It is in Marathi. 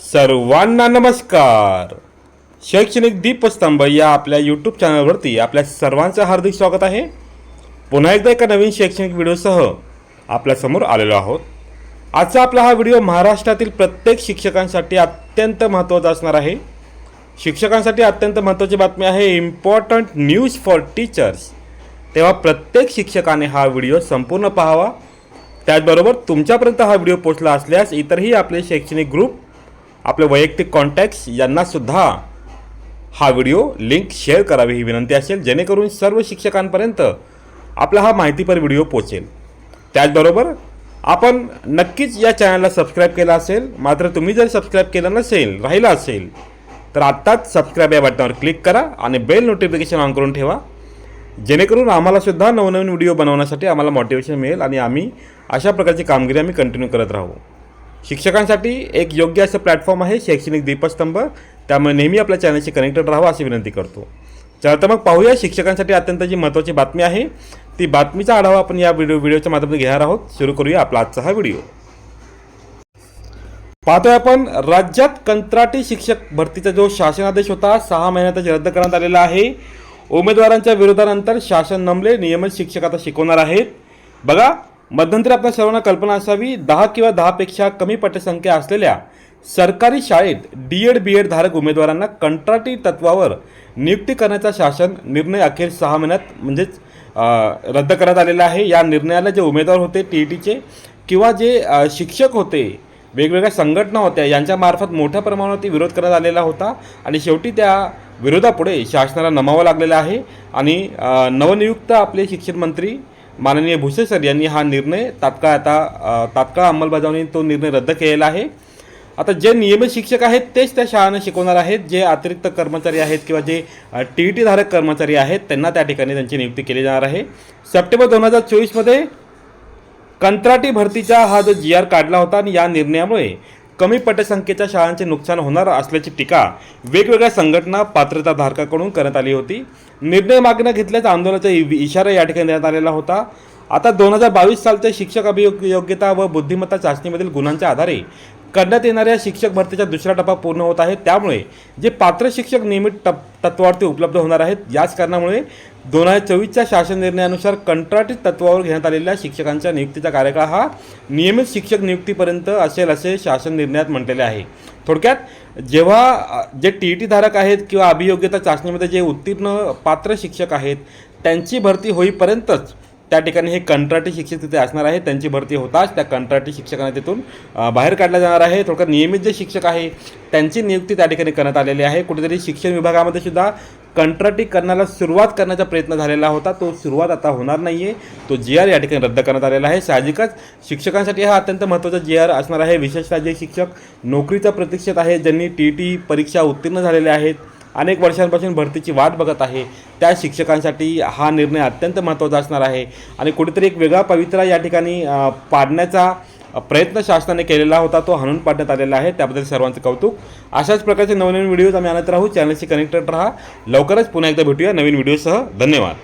सर्वांना नमस्कार. शैक्षणिक दीपस्तंभ या आपल्या यूट्यूब चॅनलवरती आपल्या सर्वांचं हार्दिक स्वागत आहे. पुन्हा एकदा एका नवीन शैक्षणिक व्हिडिओसह आपल्यासमोर आलेलो आहोत. आजचा आपला हा व्हिडिओ महाराष्ट्रातील प्रत्येक शिक्षकांसाठी अत्यंत महत्त्वाचा असणार आहे. शिक्षकांसाठी अत्यंत महत्त्वाची बातमी आहे इम्पॉर्टंट न्यूज फॉर टीचर्स तेव्हा प्रत्येक शिक्षकाने हा व्हिडिओ संपूर्ण पाहावा. त्याचबरोबर तुमच्यापर्यंत हा व्हिडिओ पोचला असल्यास इतरही आपले शैक्षणिक ग्रुप आपले वैयक्तिक कॉन्टॅक्ट्स यांनासुद्धा हा व्हिडिओ लिंक शेअर करावी ही विनंती असेल. जेणेकरून सर्व शिक्षकांपर्यंत आपला हा माहितीपर व्हिडिओ पोचेल त्याचबरोबर आपण नक्कीच या चॅनलला सबस्क्राईब केला असेल. मात्र तुम्ही जर सबस्क्राईब केलं नसेल राहिलं असेल तर आत्ताच सबस्क्राईब या बटनावर क्लिक करा आणि बेल नोटिफिकेशन ऑन करून ठेवा. जेणेकरून आम्हालासुद्धा नवनवीन व्हिडिओ बनवण्यासाठी आम्हाला मोटिवेशन मिळेल आणि आम्ही अशा प्रकारची कामगिरी आम्ही कंटिन्यू करत राहू. शिक्षकांसाठी एक योग्य असं प्लॅटफॉर्म आहे शैक्षणिक दीपस्तंभ. त्यामुळे नेहमी आपल्या चॅनलशी कनेक्टेड राहावं अशी विनंती करतो. चला तर मग पाहूया शिक्षकांसाठी अत्यंत जी महत्त्वाची बातमी आहे. ती बातमीचा आढावा आपण या व्हिडिओ व्हिडिओच्या माध्यमातून घेणार आहोत. सुरू करूया आपला आजचा हा व्हिडिओ पाहतोय आपण राज्यात कंत्राटी शिक्षक भरतीचा जो शासनादेश होता सहा महिन्यातच रद्द करण्यात आलेला आहे. उमेदवारांच्या विरोधानंतर शासन नमले नियमित शिक्षक आता शिकवणार आहेत. बघा मध्यंतरी आपल्या सर्वांना कल्पना असावी दहा किंवा दहापेक्षा कमी पटसंख्या असलेल्या सरकारी शाळेत डी एड बी एड धारक उमेदवारांना कंत्राटी तत्वावर नियुक्ती करण्याचा शासन निर्णय अखेर सहा महिन्यात म्हणजेच रद्द करण्यात आलेला आहे. या निर्णयाला जे उमेदवार होते टी ई टीचे किंवा जे शिक्षक होते वेगवेगळ्या संघटना होत्या यांच्यामार्फत मोठ्या प्रमाणावरती विरोध करण्यात आलेला होता. आणि शेवटी त्या विरोधापुढे शासनाला नमावं लागलेलं आहे. आणि नवनियुक्त आपले शिक्षण मंत्री माननीय भुसे सर यांनी हा निर्णय तात्काळ आता तात्काळ अंमलबजावणी तो निर्णय रद्द केलेला आहे. आता जे नियमित शिक्षक आहेत तेच त्या शाळांना शिकवणार आहेत जे अतिरिक्त कर्मचारी आहेत किंवा जे टी ई टी धारक कर्मचारी आहेत त्यांना त्या ठिकाणी त्यांची नियुक्ती केली जाणार आहे. सप्टेंबर दोन हजार चोवीसमध्ये कंत्राटी भरतीचा हा जो जी आर काढला होता आणि या निर्णयामुळे कमी पटसंख्येच्या शाळांचे नुकसान होणार असल्याची टीका वेगवेगळ्या संघटना पात्रताधारकाकडून करण्यात आली होती. निर्णय मागणं घेतल्याचा आंदोलनाचा इ- इशारा या ठिकाणी देण्यात आलेला होता. आता दोन हजार बावीस सालच्या शिक्षक अभियोग योग्यता व बुद्धिमत्ता चाचणीमधील गुणांच्या आधारे करण्यात येणाऱ्या शिक्षक भरतीचा दुसरा टप्पा पूर्ण होत आहे. त्यामुळे जे पात्र शिक्षक नियमित टप तत्वावरती उपलब्ध होणार आहेत याच कारणामुळे दोन हजार चोवीसच्या शासन निर्णयानुसार कंत्राटी तत्वावर घेण्यात आलेल्या शिक्षकांच्या नियुक्तीचा कार्यकाळ हा नियमित शिक्षक नियुक्तीपर्यंत असेल असे शासन निर्णयात म्हटलेले आहे. थोडक्यात जेव्हा जे टी ई टी धारक आहेत किंवा अभियोग्यता चाचणीमध्ये जे उत्तीर्ण पात्र शिक्षक आहेत त्यांची भरती होईपर्यंतच त्या ठिकाणी हे कंत्राटी शिक्षक तिथे असणार आहे. त्यांची भरती होताच त्या कंत्राटी शिक्षकांना तिथून बाहेर काढला जाणार आहे. थोडक्यात नियमित जे शिक्षक आहे त्यांची नियुक्ती त्या ठिकाणी करण्यात आलेली आहे. कुठेतरी शिक्षण विभागामध्ये सुद्धा कंत्राटी करण्याला सुरुवात करण्याचा प्रयत्न झालेला होता. तो सुरुवात आता होणार नाही आहे तो जी आर या ठिकाणी रद्द करण्यात आलेला आहे. साहजिकच शिक्षकांसाठी हा अत्यंत महत्त्वाचा जी आर असणार आहे. विशेषतः जे शिक्षक नोकरीच्या प्रतीक्षेत आहे ज्यांनी टी टी परीक्षा उत्तीर्ण झालेले आहेत अनेक वर्षांपासून भरतीची वाट बघत आहे. त्या शिक्षकांसाठी हा निर्णय अत्यंत महत्त्वाचा असणार आहे. आणि कुठेतरी एक वेगळा पवित्रा या ठिकाणी पाडण्याचा प्रयत्न शासनाने केलेला होता तो हाणून पाडण्यात आलेला आहे. त्याबद्दल सर्वांचं कौतुक. अशाच प्रकारचे नवनवीन व्हिडिओज आम्ही आणत राहू. चॅनलशी कनेक्टेड राहा. लवकरच पुन्हा एकदा भेटूया नवीन व्हिडिओसह. धन्यवाद.